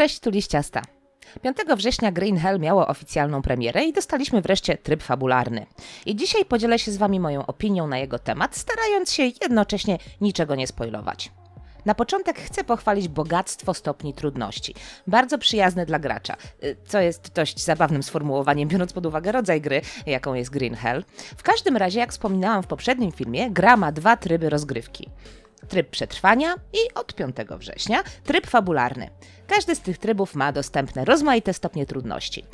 Cześć, tu Liściasta. 5 września Green Hell miało oficjalną premierę i dostaliśmy wreszcie tryb fabularny. I dzisiaj podzielę się z Wami moją opinią na jego temat, starając się jednocześnie niczego nie spoilować. Na początek chcę pochwalić bogactwo stopni trudności. Bardzo przyjazne dla gracza, y, co jest dość zabawnym sformułowaniem, biorąc pod uwagę rodzaj gry, jaką jest Green Hell. W każdym razie, jak wspominałam w poprzednim filmie, gra ma dwa tryby rozgrywki tryb przetrwania i od 5 września tryb fabularny. Każdy z tych trybów ma dostępne rozmaite stopnie trudności.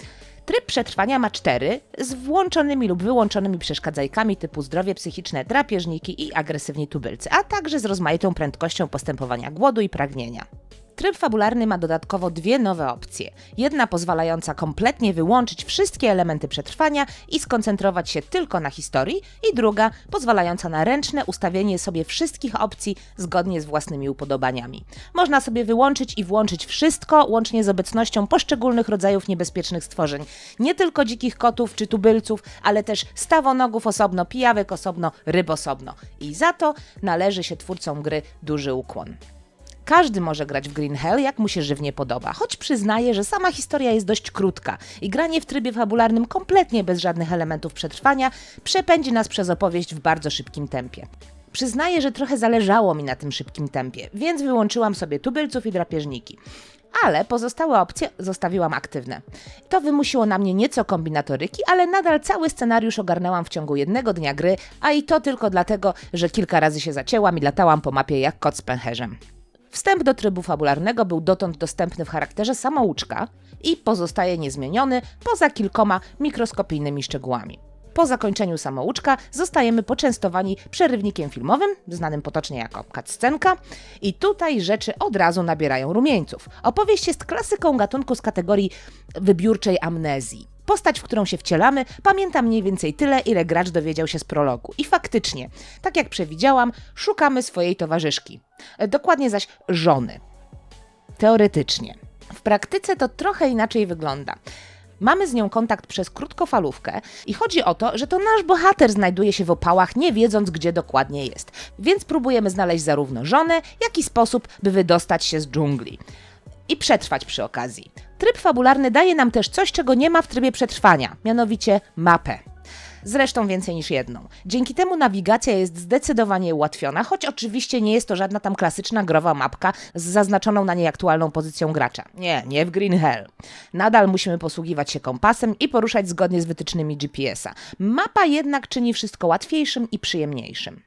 Tryb przetrwania ma cztery, z włączonymi lub wyłączonymi przeszkadzajkami typu zdrowie psychiczne, drapieżniki i agresywni tubylcy, a także z rozmaitą prędkością postępowania głodu i pragnienia. Tryb fabularny ma dodatkowo dwie nowe opcje. Jedna pozwalająca kompletnie wyłączyć wszystkie elementy przetrwania i skoncentrować się tylko na historii, i druga pozwalająca na ręczne ustawienie sobie wszystkich opcji zgodnie z własnymi upodobaniami. Można sobie wyłączyć i włączyć wszystko, łącznie z obecnością poszczególnych rodzajów niebezpiecznych stworzeń. Nie tylko dzikich kotów czy tubylców, ale też stawonogów osobno, pijawek osobno, ryb osobno. I za to należy się twórcom gry duży ukłon. Każdy może grać w Green Hell, jak mu się żywnie podoba, choć przyznaję, że sama historia jest dość krótka i granie w trybie fabularnym kompletnie bez żadnych elementów przetrwania przepędzi nas przez opowieść w bardzo szybkim tempie. Przyznaję, że trochę zależało mi na tym szybkim tempie, więc wyłączyłam sobie tubylców i drapieżniki. Ale pozostałe opcje zostawiłam aktywne. To wymusiło na mnie nieco kombinatoryki, ale nadal cały scenariusz ogarnęłam w ciągu jednego dnia gry, a i to tylko dlatego, że kilka razy się zacięłam i latałam po mapie jak kot z pęcherzem. Wstęp do trybu fabularnego był dotąd dostępny w charakterze samouczka i pozostaje niezmieniony poza kilkoma mikroskopijnymi szczegółami. Po zakończeniu samouczka zostajemy poczęstowani przerywnikiem filmowym, znanym potocznie jako cutscenka, i tutaj rzeczy od razu nabierają rumieńców. Opowieść jest klasyką gatunku z kategorii wybiórczej amnezji. Postać, w którą się wcielamy, pamięta mniej więcej tyle, ile gracz dowiedział się z prologu. I faktycznie, tak jak przewidziałam, szukamy swojej towarzyszki. Dokładnie zaś żony. Teoretycznie. W praktyce to trochę inaczej wygląda. Mamy z nią kontakt przez krótkofalówkę i chodzi o to, że to nasz bohater znajduje się w opałach, nie wiedząc gdzie dokładnie jest. Więc próbujemy znaleźć zarówno żonę, jak i sposób, by wydostać się z dżungli. I przetrwać przy okazji. Tryb fabularny daje nam też coś, czego nie ma w trybie przetrwania, mianowicie mapę. Zresztą więcej niż jedną. Dzięki temu nawigacja jest zdecydowanie ułatwiona, choć oczywiście nie jest to żadna tam klasyczna growa mapka z zaznaczoną na niej aktualną pozycją gracza. Nie, nie w Green Hell. Nadal musimy posługiwać się kompasem i poruszać zgodnie z wytycznymi GPS-a. Mapa jednak czyni wszystko łatwiejszym i przyjemniejszym.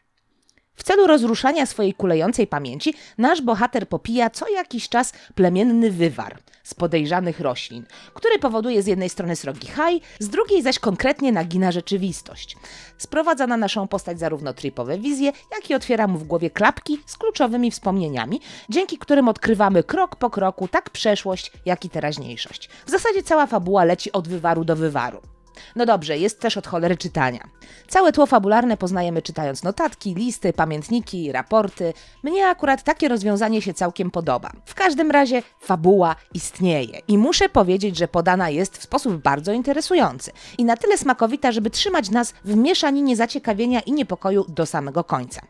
W celu rozruszania swojej kulejącej pamięci, nasz bohater popija co jakiś czas plemienny wywar z podejrzanych roślin, który powoduje z jednej strony srogi haj, z drugiej zaś konkretnie nagina rzeczywistość. Sprowadza na naszą postać zarówno tripowe wizje, jak i otwiera mu w głowie klapki z kluczowymi wspomnieniami, dzięki którym odkrywamy krok po kroku tak przeszłość, jak i teraźniejszość. W zasadzie cała fabuła leci od wywaru do wywaru. No dobrze, jest też od cholery czytania. Całe tło fabularne poznajemy czytając notatki, listy, pamiętniki, raporty. Mnie akurat takie rozwiązanie się całkiem podoba. W każdym razie fabuła istnieje i muszę powiedzieć, że podana jest w sposób bardzo interesujący i na tyle smakowita, żeby trzymać nas w mieszaninie zaciekawienia i niepokoju do samego końca.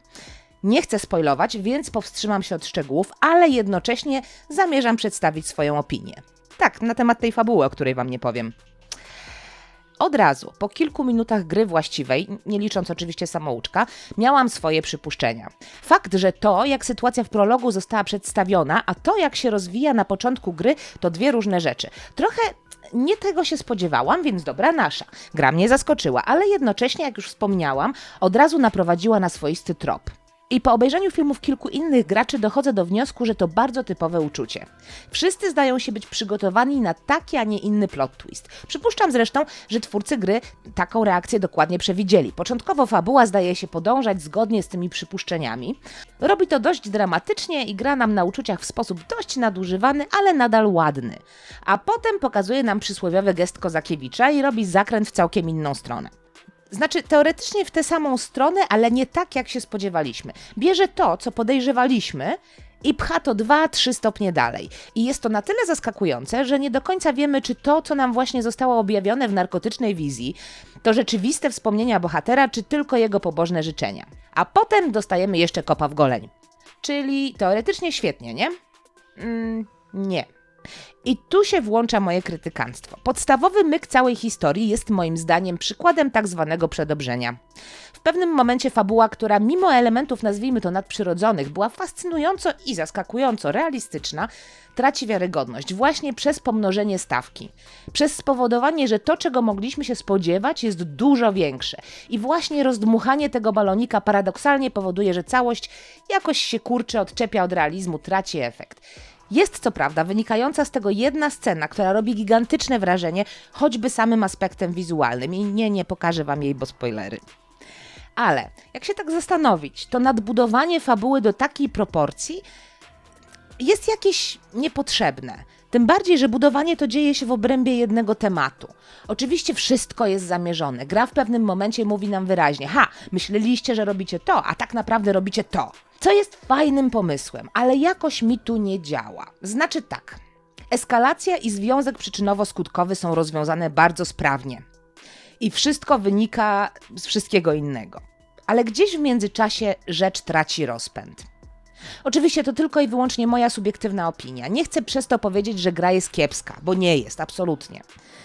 Nie chcę spoilować, więc powstrzymam się od szczegółów, ale jednocześnie zamierzam przedstawić swoją opinię. Tak, na temat tej fabuły, o której Wam nie powiem. Od razu, po kilku minutach gry właściwej, nie licząc oczywiście samouczka, miałam swoje przypuszczenia. Fakt, że to, jak sytuacja w prologu została przedstawiona, a to, jak się rozwija na początku gry, to dwie różne rzeczy. Trochę nie tego się spodziewałam, więc dobra nasza. Gra mnie zaskoczyła, ale jednocześnie, jak już wspomniałam, od razu naprowadziła na swoisty trop. I po obejrzeniu filmów kilku innych graczy dochodzę do wniosku, że to bardzo typowe uczucie. Wszyscy zdają się być przygotowani na taki, a nie inny plot twist. Przypuszczam zresztą, że twórcy gry taką reakcję dokładnie przewidzieli. Początkowo fabuła zdaje się podążać zgodnie z tymi przypuszczeniami. Robi to dość dramatycznie i gra nam na uczuciach w sposób dość nadużywany, ale nadal ładny. A potem pokazuje nam przysłowiowy gest Kozakiewicza i robi zakręt w całkiem inną stronę. Znaczy, teoretycznie w tę samą stronę, ale nie tak, jak się spodziewaliśmy. Bierze to, co podejrzewaliśmy, i pcha to 2-3 stopnie dalej. I jest to na tyle zaskakujące, że nie do końca wiemy, czy to, co nam właśnie zostało objawione w narkotycznej wizji, to rzeczywiste wspomnienia bohatera, czy tylko jego pobożne życzenia. A potem dostajemy jeszcze kopa w goleń. Czyli teoretycznie świetnie, nie? Mm, nie. I tu się włącza moje krytykanstwo. Podstawowy myk całej historii jest moim zdaniem przykładem tak zwanego przedobrzenia. W pewnym momencie fabuła, która mimo elementów, nazwijmy to nadprzyrodzonych, była fascynująco i zaskakująco realistyczna, traci wiarygodność właśnie przez pomnożenie stawki. Przez spowodowanie, że to, czego mogliśmy się spodziewać, jest dużo większe. I właśnie rozdmuchanie tego balonika paradoksalnie powoduje, że całość jakoś się kurczy, odczepia od realizmu, traci efekt. Jest co prawda wynikająca z tego jedna scena, która robi gigantyczne wrażenie, choćby samym aspektem wizualnym. I nie, nie pokażę wam jej, bo spoilery. Ale jak się tak zastanowić, to nadbudowanie fabuły do takiej proporcji jest jakieś niepotrzebne. Tym bardziej, że budowanie to dzieje się w obrębie jednego tematu. Oczywiście wszystko jest zamierzone. Gra w pewnym momencie mówi nam wyraźnie: Ha, myśleliście, że robicie to, a tak naprawdę robicie to. Co jest fajnym pomysłem, ale jakoś mi tu nie działa. Znaczy tak. Eskalacja i związek przyczynowo-skutkowy są rozwiązane bardzo sprawnie. I wszystko wynika z wszystkiego innego. Ale gdzieś w międzyczasie rzecz traci rozpęd. Oczywiście to tylko i wyłącznie moja subiektywna opinia. Nie chcę przez to powiedzieć, że gra jest kiepska, bo nie jest, absolutnie.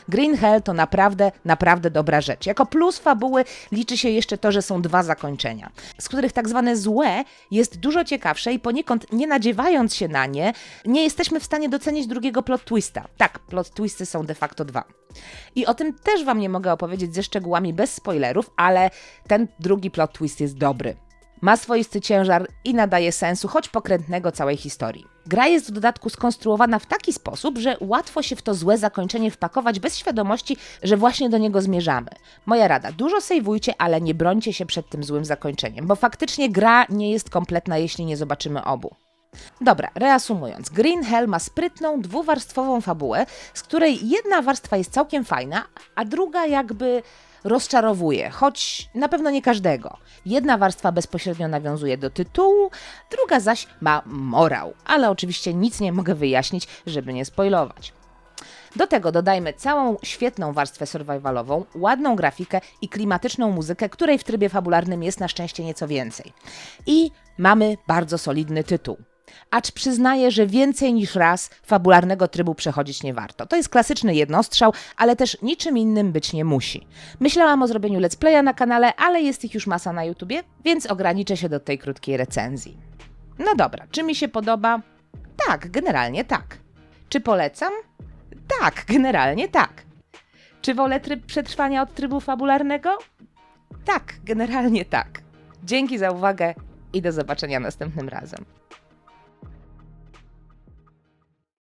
Green Hell to naprawdę, naprawdę dobra rzecz. Jako plus fabuły liczy się jeszcze to, że są dwa zakończenia, z których tak zwane złe jest dużo ciekawsze i poniekąd nie nadziewając się na nie, nie jesteśmy w stanie docenić drugiego plot twista. Tak, plot twisty są de facto dwa. I o tym też wam nie mogę opowiedzieć ze szczegółami bez spoilerów, ale ten drugi plot twist jest dobry. Ma swoisty ciężar i nadaje sensu, choć pokrętnego całej historii. Gra jest w dodatku skonstruowana w taki sposób, że łatwo się w to złe zakończenie wpakować bez świadomości, że właśnie do niego zmierzamy. Moja rada, dużo sejwujcie, ale nie brońcie się przed tym złym zakończeniem, bo faktycznie gra nie jest kompletna, jeśli nie zobaczymy obu. Dobra, reasumując, Green Hell ma sprytną, dwuwarstwową fabułę, z której jedna warstwa jest całkiem fajna, a druga jakby rozczarowuje, choć na pewno nie każdego. Jedna warstwa bezpośrednio nawiązuje do tytułu, druga zaś ma morał, ale oczywiście nic nie mogę wyjaśnić, żeby nie spoilować. Do tego dodajmy całą świetną warstwę survivalową, ładną grafikę i klimatyczną muzykę, której w trybie fabularnym jest na szczęście nieco więcej. I mamy bardzo solidny tytuł. Acz przyznaję, że więcej niż raz fabularnego trybu przechodzić nie warto. To jest klasyczny jednostrzał, ale też niczym innym być nie musi. Myślałam o zrobieniu let's playa na kanale, ale jest ich już masa na YouTubie, więc ograniczę się do tej krótkiej recenzji. No dobra, czy mi się podoba? Tak, generalnie tak. Czy polecam? Tak, generalnie tak. Czy wolę tryb przetrwania od trybu fabularnego? Tak, generalnie tak. Dzięki za uwagę i do zobaczenia następnym razem.